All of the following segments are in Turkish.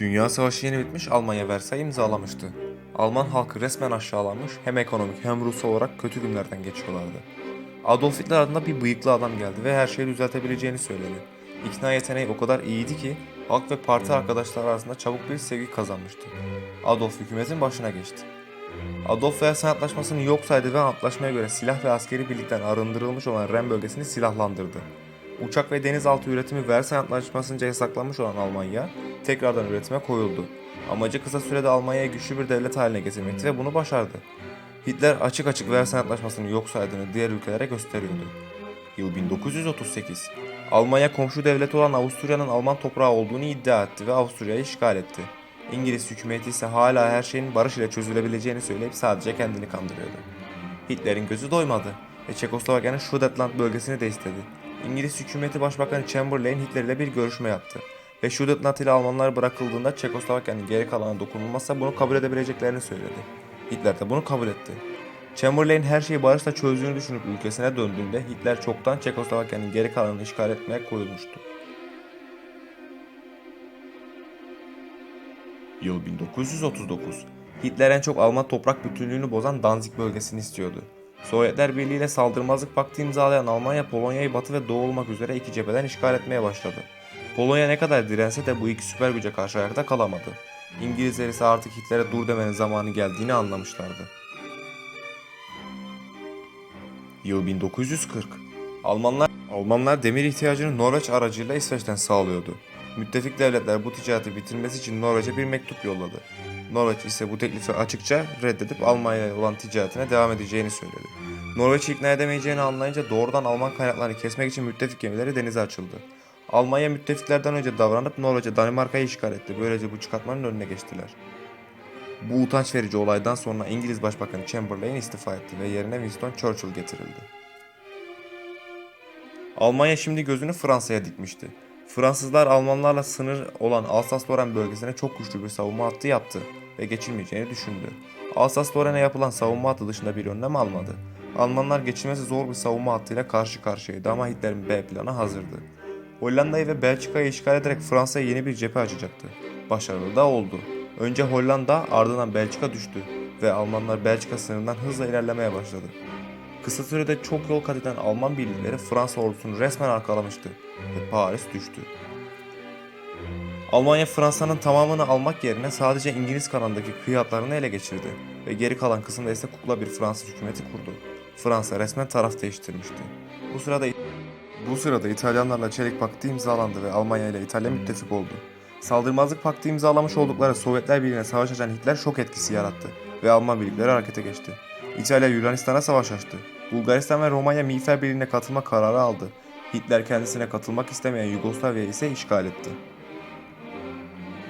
Dünya Savaşı yeni bitmiş, Almanya Versay imzalamıştı. Alman halkı resmen aşağılanmış, hem ekonomik hem ruhsal olarak kötü günlerden geçiyorlardı. Adolf Hitler adında bir bıyıklı adam geldi ve her şeyi düzeltebileceğini söyledi. İkna yeteneği o kadar iyiydi ki halk ve parti arkadaşları arasında çabuk bir sevgi kazanmıştı. Adolf hükümetin başına geçti. Adolf Versailles Antlaşması'nı yok saydı ve antlaşmaya göre silah ve askeri birlikten arındırılmış olan Ren bölgesini silahlandırdı. Uçak ve denizaltı üretimi Versailles Antlaşması'nca yasaklanmış olan Almanya tekrardan üretime koyuldu. Amacı kısa sürede Almanya'yı güçlü bir devlet haline getirmekti ve bunu başardı. Hitler açık açık Versailles Antlaşması'nı yok saydığını diğer ülkelere gösteriyordu. Yıl 1938. Almanya komşu devleti olan Avusturya'nın Alman toprağı olduğunu iddia etti ve Avusturya'yı işgal etti. İngiliz hükümeti ise hala her şeyin barış ile çözülebileceğini söyleyip sadece kendini kandırıyordu. Hitler'in gözü doymadı ve Çekoslovakya'nın Sudetenland bölgesini de istedi. İngiliz hükümeti başbakanı Chamberlain Hitler ile bir görüşme yaptı ve Sudetenland ile Almanlar bırakıldığında Çekoslovakya'nın geri kalanı dokunulmazsa bunu kabul edebileceklerini söyledi. Hitler de bunu kabul etti. Chamberlain her şeyi barışla çözdüğünü düşünüp ülkesine döndüğünde Hitler çoktan Çekoslovakya'nın geri kalanını işgal etmeye koyulmuştu. Yıl 1939. Hitler en çok Alman toprak bütünlüğünü bozan Danzig bölgesini istiyordu. Sovyetler Birliği ile saldırmazlık paktı imzalayan Almanya Polonya'yı batı ve doğu olmak üzere iki cepheden işgal etmeye başladı. Polonya ne kadar dirense de bu iki süper güce karşı ayakta kalamadı. İngilizler ise artık Hitler'e dur demenin zamanı geldiğini anlamışlardı. Yıl 1940. Almanlar Almanlar demir ihtiyacını Norveç aracıyla İsveç'ten sağlıyordu. Müttefik devletler bu ticareti bitirmesi için Norveç'e bir mektup yolladı. Norveç ise bu teklifi açıkça reddedip Almanya'ya olan ticaretine devam edeceğini söyledi. Norveç'i ikna edemeyeceğini anlayınca doğrudan Alman kaynaklarını kesmek için müttefik gemileri denize açıldı. Almanya müttefiklerden önce davranıp Norveç'e Danimarka'yı işgal etti. Böylece bu çıkartmanın önüne geçtiler. Bu utanç verici olaydan sonra İngiliz Başbakanı Chamberlain istifa etti ve yerine Winston Churchill getirildi. Almanya şimdi gözünü Fransa'ya dikmişti. Fransızlar Almanlarla sınır olan Alsas-Lorraine bölgesine çok güçlü bir savunma hattı yaptı ve geçilmeyeceğini düşündü. Alsas-Lorraine'e yapılan savunma hattı dışında bir önlem almadı. Almanlar geçilmesi zor bir savunma hattıyla karşı karşıyaydı ama Hitler'in B planı hazırdı. Hollanda'yı ve Belçika'yı işgal ederek Fransa'ya yeni bir cephe açacaktı. Başarılı da oldu. Önce Hollanda ardından Belçika düştü ve Almanlar Belçika sınırından hızla ilerlemeye başladı. Kısa sürede çok yol kat eden Alman birlikleri Fransa ordusunu resmen arkalamıştı ve Paris düştü. Almanya Fransa'nın tamamını almak yerine sadece İngiliz kanalındaki kıyı hatlarını ele geçirdi ve geri kalan kısımda ise kukla bir Fransız hükümeti kurdu. Fransa resmen taraf değiştirmişti. Bu sırada bu sırada İtalyanlarla Çelik Paktı imzalandı ve Almanya ile İtalya müttefik oldu. Saldırmazlık paktı imzalamış oldukları Sovyetler Birliği'ne savaş açan Hitler şok etkisi yarattı ve Alman birlikleri harekete geçti. İtalya Yunanistan'a savaş açtı. Bulgaristan ve Romanya Miğfer Birliği'ne katılma kararı aldı. Hitler kendisine katılmak istemeyen Yugoslavya ise işgal etti.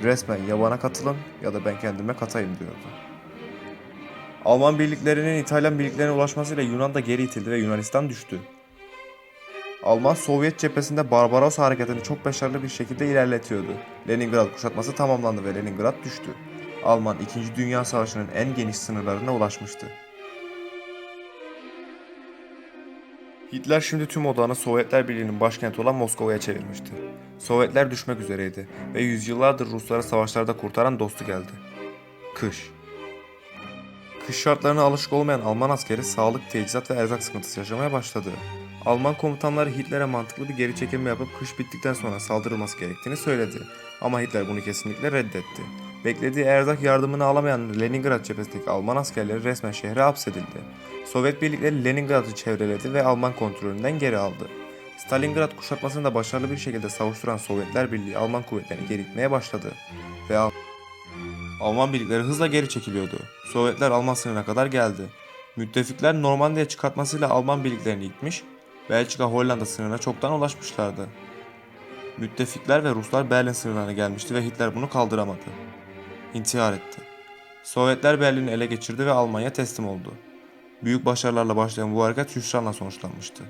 Resmen ya bana katılın ya da ben kendime katayım diyordu. Alman birliklerinin İtalyan birliklerine ulaşmasıyla Yunan da geri itildi ve Yunanistan düştü. Alman Sovyet cephesinde Barbaros hareketini çok başarılı bir şekilde ilerletiyordu. Leningrad kuşatması tamamlandı ve Leningrad düştü. Alman 2. Dünya Savaşı'nın en geniş sınırlarına ulaşmıştı. Hitler şimdi tüm odağını Sovyetler Birliği'nin başkenti olan Moskova'ya çevirmişti. Sovyetler düşmek üzereydi ve yüzyıllardır Rusları savaşlarda kurtaran dostu geldi. Kış. Kış şartlarına alışık olmayan Alman askeri sağlık, teçhizat ve erzak sıkıntısı yaşamaya başladı. Alman komutanları Hitler'e mantıklı bir geri çekilme yapıp kış bittikten sonra saldırılması gerektiğini söyledi. Ama Hitler bunu kesinlikle reddetti. Beklediği erzak yardımını alamayan Leningrad cephesindeki Alman askerleri resmen şehre hapsedildi. Sovyet birlikleri Leningrad'ı çevreledi ve Alman kontrolünden geri aldı. Stalingrad kuşatmasını da başarılı bir şekilde savuşturan Sovyetler Birliği Alman kuvvetlerini geri itmeye başladı. Ve Al- Alman birlikleri hızla geri çekiliyordu. Sovyetler Alman sınırına kadar geldi. Müttefikler Normandiya çıkartmasıyla Alman birliklerini itmiş, Belçika Hollanda sınırına çoktan ulaşmışlardı. Müttefikler ve Ruslar Berlin sınırlarına gelmişti ve Hitler bunu kaldıramadı. İntihar etti. Sovyetler Berlin'i ele geçirdi ve Almanya teslim oldu. Büyük başarılarla başlayan bu hareket hüsranla sonuçlanmıştı.